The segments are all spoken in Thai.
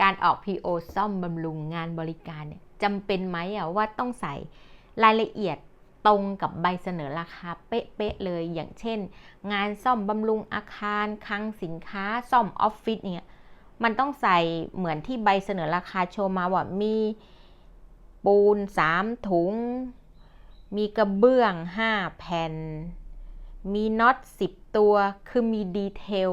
การออก PO ซ่อมบำรุงงานบริการเนี่ยจำเป็นไหมอะว่าต้องใส่รายละเอียดตรงกับใบเสนอราคาเป๊ะๆเลยอย่างเช่น งานซ่อมบำรุงอาคารคลังสินค้าซ่อมออฟฟิศเนี่ยมันต้องใส่เหมือนที่ใบเสนอราคาโชว์มาว่ามีปูน3ถุง มีกระเบื้อง5แผ่น มีน็อต10ตัว คือมีดีเทล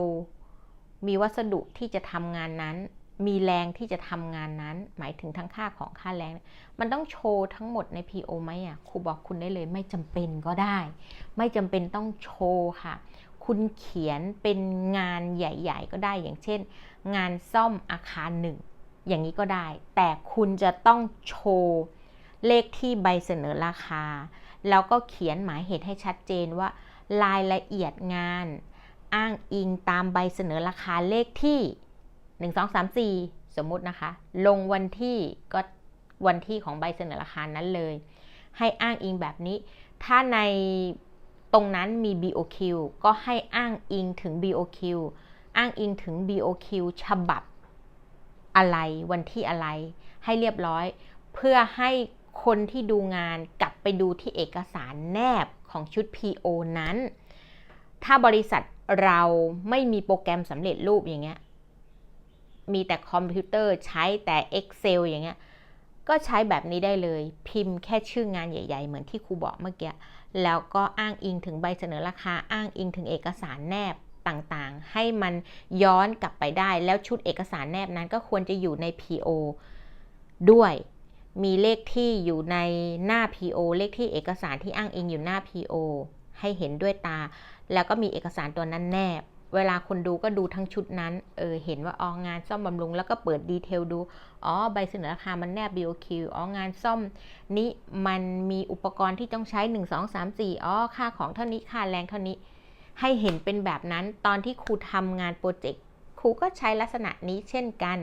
มีวัสดุที่จะทำงานนั้น มีแรงที่จะทำงานนั้น หมายถึงทั้งค่าของค่าแรง มันต้องโชว์ทั้งหมดใน PO ไหมอะครูบอกคุณได้เลยไม่จำเป็นก็ได้ ไม่จำเป็นต้องโชว์ค่ะ คุณเขียนเป็นงานใหญ่ ๆ ก็ได้อย่างเช่น งานซ่อมอาคารหนึ่งอย่างนี้ก็ได้ แต่คุณจะต้องโชว์เลขที่ใบเสนอราคา แล้วก็เขียนหมายเหตุให้ชัดเจนว่า รายละเอียดงาน อ้างอิงตามใบเสนอราคาเลขที่ 1 2 3 4 สมมุตินะคะ ลงวันที่ก็วันที่ของใบเสนอราคานั้นเลย ให้อ้างอิงแบบนี้ ถ้าในตรงนั้นมี BOQ ก็ให้อ้างอิงถึง BOQ อ้างอิงถึง BOQ ฉบับอะไรวันที่อะไรให้เรียบร้อย เพื่อให้คนที่ดูงานกลับไปดูที่เอกสารแนบของชุด PO นั้น ถ้าบริษัทเราไม่มีโปรแกรมสำเร็จรูปอย่างเงี้ย มีแต่คอมพิวเตอร์ใช้แต่ Excel อย่างเงี้ยก็ใช้แบบนี้ได้เลย พิมพ์แค่ชื่องานใหญ่ ๆ เหมือนที่ครูบอกเมื่อกี้แล้วก็อ้างอิงถึงใบเสนอราคาอ้างอิงถึงเอกสารแนบต่างๆ ให้มันย้อนกลับไปได้ แล้วชุดเอกสารแนบนั้นก็ควรจะอยู่ใน PO ด้วยมีเลขที่อยู่ในหน้า PO เลขที่เอกสารที่อ้างอิงอยู่หน้า PO ให้เห็นด้วยตา แล้วก็มีเอกสารตัวนั้นแนบ เวลาคนดูก็ดูทั้งชุดนั้น เออ เห็นว่าอ๋องานซ่อมบำรุง แล้วก็เปิดดีเทลดู อ๋อ ใบเสนอราคามันแนบ BOQ อ๋อ งานซ่อมนี้มันมีอุปกรณ์ที่ต้องใช้ 1 2 3 4 อ๋อ ค่าของเท่านี้ ค่าแรงเท่านี้ ให้เห็นเป็นแบบนั้น ตอนที่ครูทำงานโปรเจกต์ ครูก็ใช้ลักษณะนี้เช่นกัน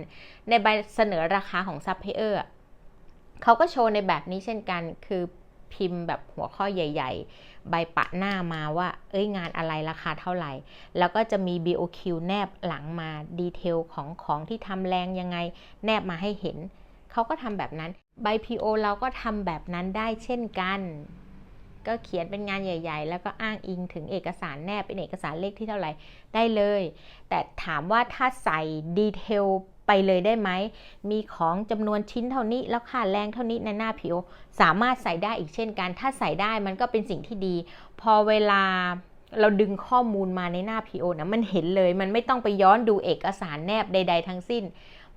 ในใบเสนอราคาของซัพพลายเออร์เขาก็โชว์ในแบบนี้เช่นกัน คือ พิมพ์แบบหัวข้อใหญ่ ๆ ใบปะหน้ามาว่า เอ้ยงานอะไรราคาเท่าไหร่ แล้วก็จะมี BOQ แนบหลังมาดีเทลของของที่ทำแรงยังไง แนบมาให้เห็น เขาก็ทำแบบนั้น ใบ PO เราก็ทำแบบนั้นได้เช่นกัน ก็เขียนเป็นงานใหญ่ ๆ แล้วก็อ้างอิงถึงเอกสารแนบเป็นเอกสารเลขที่เท่าไหร่ได้เลย แต่ถามว่าถ้าใส่ดีเทล ไปเลยได้ไหม มีของจำนวนชิ้นเท่านี้แล้วค่าแรงเท่านี้ในหน้า PO สามารถใส่ได้อีกเช่นกัน ถ้าใส่ได้มันก็เป็นสิ่งที่ดี พอเวลาเราดึงข้อมูลมาในหน้า PO นะมันเห็นเลย มันไม่ต้องไปย้อนดูเอกสารแนบใด ๆ ทั้งสิ้น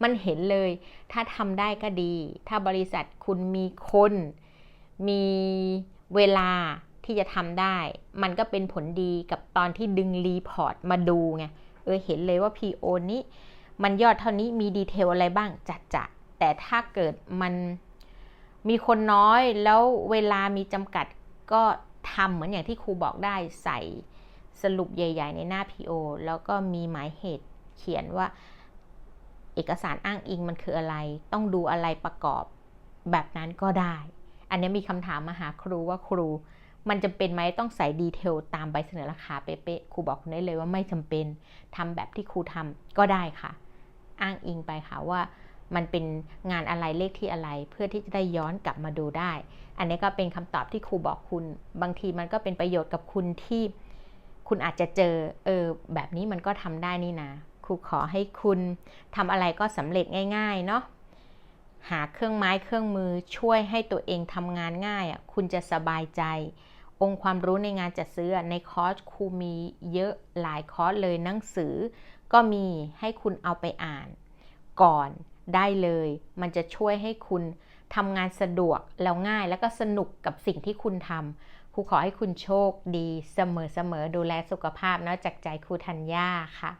มันเห็นเลย ถ้าทำได้ก็ดี ถ้าบริษัทคุณมีคน มีเวลาที่จะทำได้ มันก็เป็นผลดีกับตอนที่ดึงรีพอร์ตมาดูไง เออเห็นเลยว่า PO นี้ มันยอดเท่านี้มีดีเทลอะไรบ้างจัดจะแต่ถ้าเกิดมันมีคนน้อยแล้วเวลามีจำกัดก็ทำเหมือนอย่างที่ครูบอกได้ใส่สรุปใหญ่ ๆ ในหน้า PO แล้วก็มีหมายเหตุเขียนว่า เอกสารอ้างอิงมันคืออะไร ต้องดูอะไรประกอบแบบนั้นก็ได้ อันนี้มีคำถามมาหาครูว่าครู มันจำเป็นไหมต้องใส่ดีเทลตามใบเสนอราคาเป๊ะๆครูบอกคุณได้เลยว่าไม่จำเป็นทำแบบที่ครูทำก็ได้ค่ะ อ้างอิงไปค่ะว่ามันเป็นงานอะไรเลขที่อะไร เพื่อที่จะได้ย้อนกลับมาดูได้ อันนี้ก็เป็นคำตอบที่ครูบอกคุณ บางทีมันก็เป็นประโยชน์กับคุณที่คุณอาจจะเจอเออแบบนี้มันก็ทำได้นี่นะครูขอให้คุณทำอะไรก็สำเร็จง่าย ๆ เนาะหาเครื่องไม้เครื่องมือช่วยให้ตัวเองทำงานง่ายอะคุณจะสบายใจ องค์ความรู้ในงานจัดซื้อในคอร์สครูมีเยอะหลายคอร์สเลยหนังสือ ก็มีให้คุณเอาไปอ่าน ก่อนได้เลย มันจะช่วยให้คุณทำงานสะดวกแล้วง่ายแล้วก็สนุกกับสิ่งที่คุณทำครูขอให้คุณโชคดีเสมอๆดูแลสุขภาพนะจากใจครูธัญญาค่ะ